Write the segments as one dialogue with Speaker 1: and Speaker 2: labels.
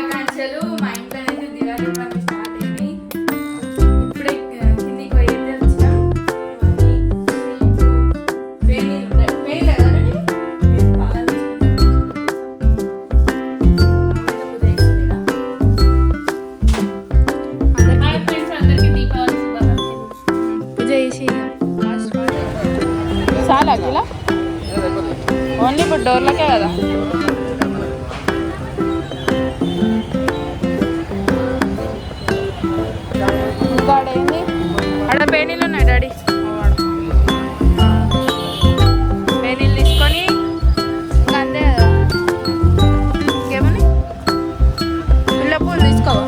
Speaker 1: శుభాకాంక్షలు. ఇంకా ఆడ పేనీలు ఉన్నాయి డాడీ. పేనీలు తీసుకొని ఇంకా అంతే కదా. ఇంకేమని పిల్ల పూలు తీసుకోవా?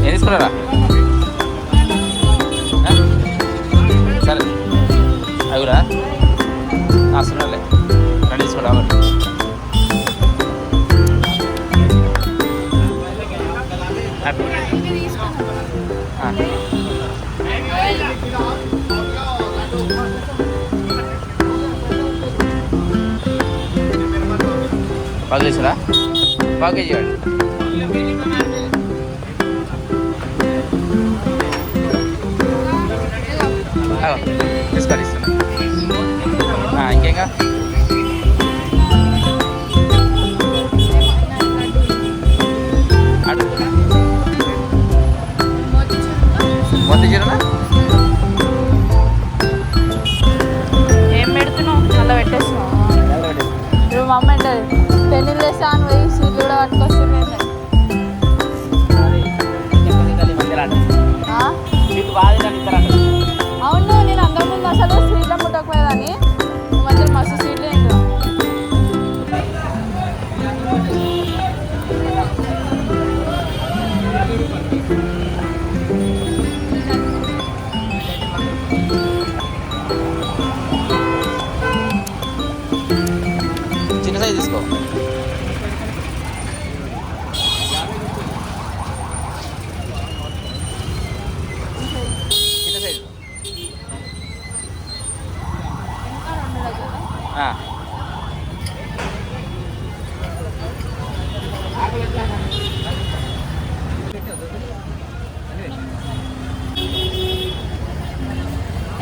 Speaker 2: ఏం తీసుకున్నారా? బాగా చేసారా బాగా చేయండి తీసుకొని ఇస్తున్నా ఇంకేంగా అడు మొత్తం చీరనా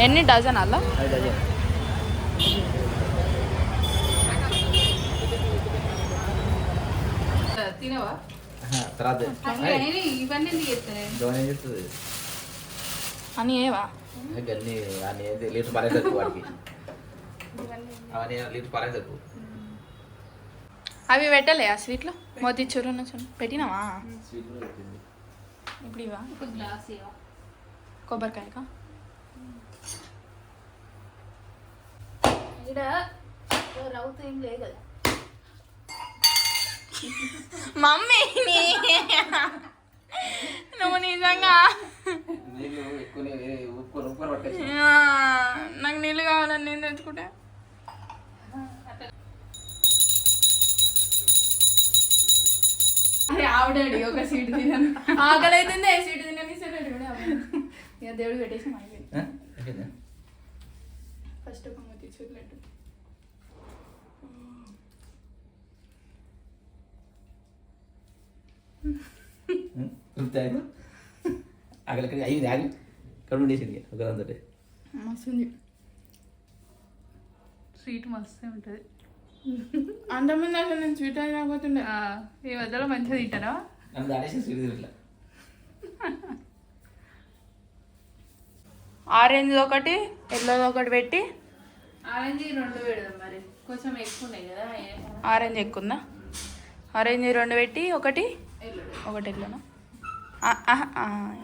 Speaker 1: ఎన్ని డజన్ అలా?
Speaker 3: తినవా?
Speaker 1: అని ఏవా?
Speaker 2: గన్ని అని ఏంది? లీటర్ పరే తక్కువ వాడికి. అవన్నీ లీటర్ పరే తక్కువ
Speaker 1: అవి పెట్టలే ఆ స్వీట్లో? మోతీ చూరు పెట్టినావా? ఇప్పుడు ఇవా? కొబ్బరికాయకా?
Speaker 3: ఇక్కడ రౌత్ ఏం లేదు కదా.
Speaker 1: మమ్మీ నువ్వు నిజంగా నాకు నీళ్ళు కావాలని నేను తెచ్చుకుంటే. ఆవిడాడి ఒక సీట్ తినను. ఆకలి అవుతుంది ఏ సీట్ తినని సరే కూడా ఇక దేవుడు పెట్టేసి ఫస్ట్ ఒక మూతి
Speaker 2: కడుపు ఉండేసింది ఒకరంతటి
Speaker 1: మస్తుంది.
Speaker 3: స్వీట్ మస్తు ఉంటుంది.
Speaker 1: అంతమంది అసలు నేను స్వీట్ అని రాకపోతుండే
Speaker 3: ఈ మధ్యలో మంచిగా తింటారా?
Speaker 2: నన్ను దాడేసి స్వీట్ తినట్లా.
Speaker 1: ఆరెంజ్ ఒకటి ఎల్లోది ఒకటి పెట్టి.
Speaker 3: ఆరెంజ్ రెండు పెడదాం మరి. కొంచెం ఎక్కువ ఉన్నాయి కదా
Speaker 1: ఆరెంజ్ ఎక్కువ ఉందా? ఆరెంజ్ రెండు పెట్టి ఒకటి. ఒకటి ఎల్లోనా?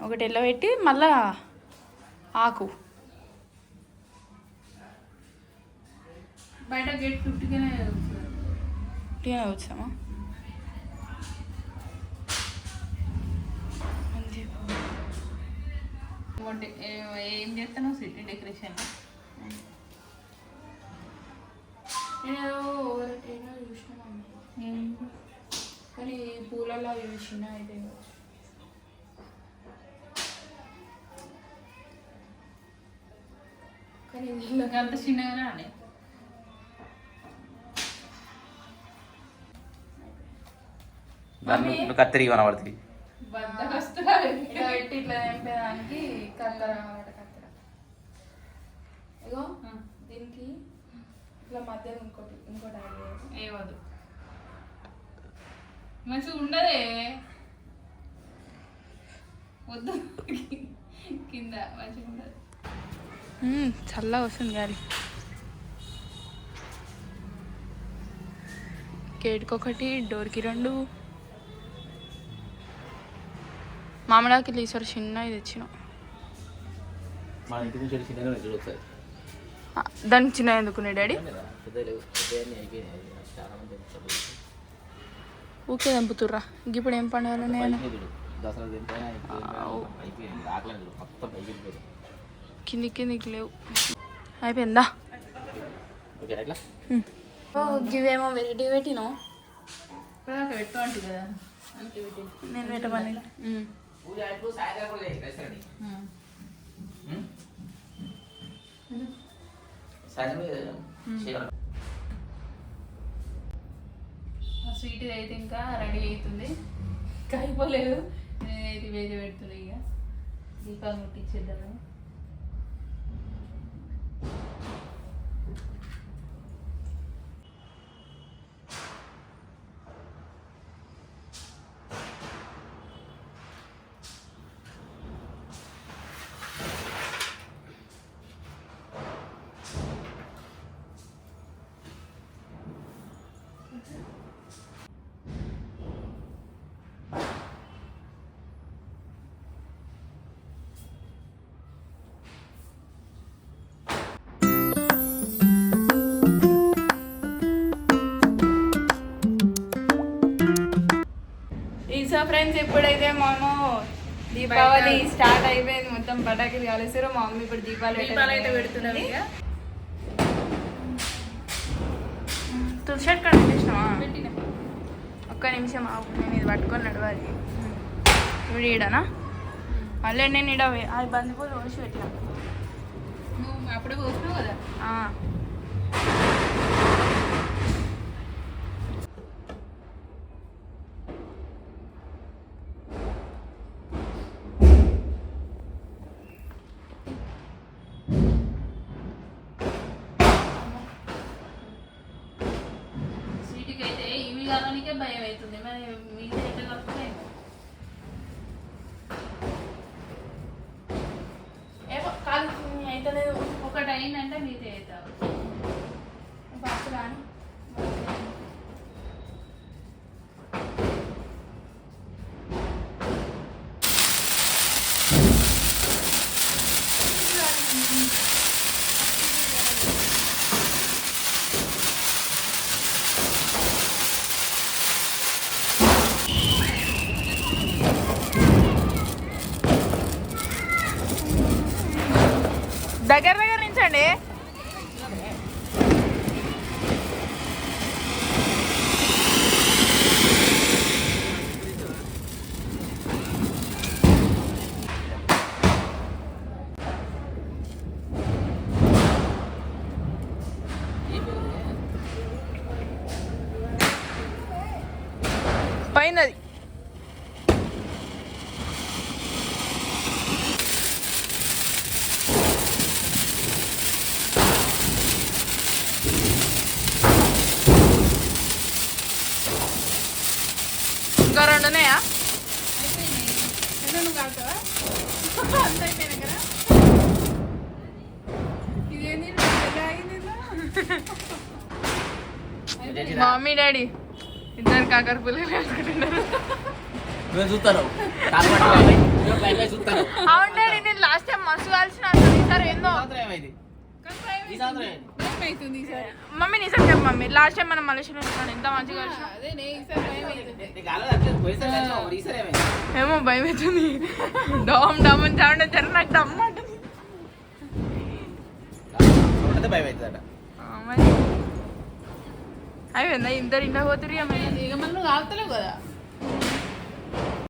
Speaker 1: ఒకటి ఎల్లో పెట్టి మళ్ళా ఆకు.
Speaker 3: బయట గేట్ చుట్టుగానే
Speaker 1: ఉట్టిగానే వచ్చామా.
Speaker 3: ఏం చేస్తాను సిటీ డెకరేషన్
Speaker 1: నేను చూసిన. కానీ పూలలో చూసిన అయితే కానీ
Speaker 3: అంత
Speaker 2: నువ్వు కత్తిరి కనబడుతుంది.
Speaker 3: బద్దకొస్తున్నారు
Speaker 1: ఇలా పెట్టి ఇట్లా నింపేదానికి కత్తెర కావాలి కత్తెర. ఇగో దీనికి ఇట్లా మధ్యలో ఇంకోటి
Speaker 3: ఏవదు మంచిగా ఉండదే. వద్దు. కింద మంచిగా ఉండదు.
Speaker 1: చల్లగా వస్తుంది గాలి. గేట్కి ఒకటి డోర్కి రెండు. మామిడాకి ఈసారి చిన్న ఇది ఆ, దానికి చిన్న ఎందుకునే డాడీ. ఊకే దంపుతుర్రా. ఇప్పుడు ఏం పండుగలు నేను కిందికి లేవు. అయిపోయిందా? గివేమో వెరైటీ పెట్టినావు నేను పెట్టమని.
Speaker 3: స్వీట్ అయితే ఇంకా రెడీ అవుతుంది ఇంకా అయిపోలేదు నేనైతే వేసి పెడుతుంది ఇక దీపాలు ముట్టించేద్దామని
Speaker 1: సో ఫ్రెండ్స్ ఇప్పుడైతే మేము దీపావళి స్టార్ట్ అయిపోయింది మొత్తం పటాకులు కలిసారు మా మమ్మీ ఇప్పుడు దీపాలు
Speaker 3: దీపాలు అయితే పెడుతున్నాం ఇక.
Speaker 1: తులసి
Speaker 3: పెట్టిన.
Speaker 1: ఒక్క నిమిషం ఆగు నేను ఇది పట్టుకొని నడవాలి. ఇప్పుడు ఈడనా మళ్ళీ నేను ఈడ బందిపూలు పోసి పెట్టినా.
Speaker 3: అప్పుడే పోసినావు కదా? అయితే ఇవి కావాలనికే భయం అవుతుంది మరి మీద ఎట్లా కలుపుతాయి
Speaker 1: ఏమో కాదు అయితే లేదు
Speaker 3: ఒకటి అయిందంటే మీదే అవుతావు
Speaker 1: బాక్స్ కానీ దగ్గర దగ్గర నుంచండి పైన ఇంకా రెండు ఉన్నాయా? Mummy daddy. ఇద్దరు కాకర పుల్లలు అవును డాడీ నేను లాస్ట్ టైం మస్తు అసలు ఈసారి ఏందో. మమ్మీ నీ చెప్పు మమ్మీ. లాస్ట్ టైం మనం మలేషియా ఎంత మంచిగా కలిసిన
Speaker 3: అదే
Speaker 1: ఏమో భయం అవుతుంది డమ్ డమ్ అని చావడం వచ్చారు నాకు డమ్
Speaker 2: అంటే భయం అవుతుందట
Speaker 1: అయిపోయిందా ఇంట్లో పోతురు
Speaker 3: ఇక మనం కదా.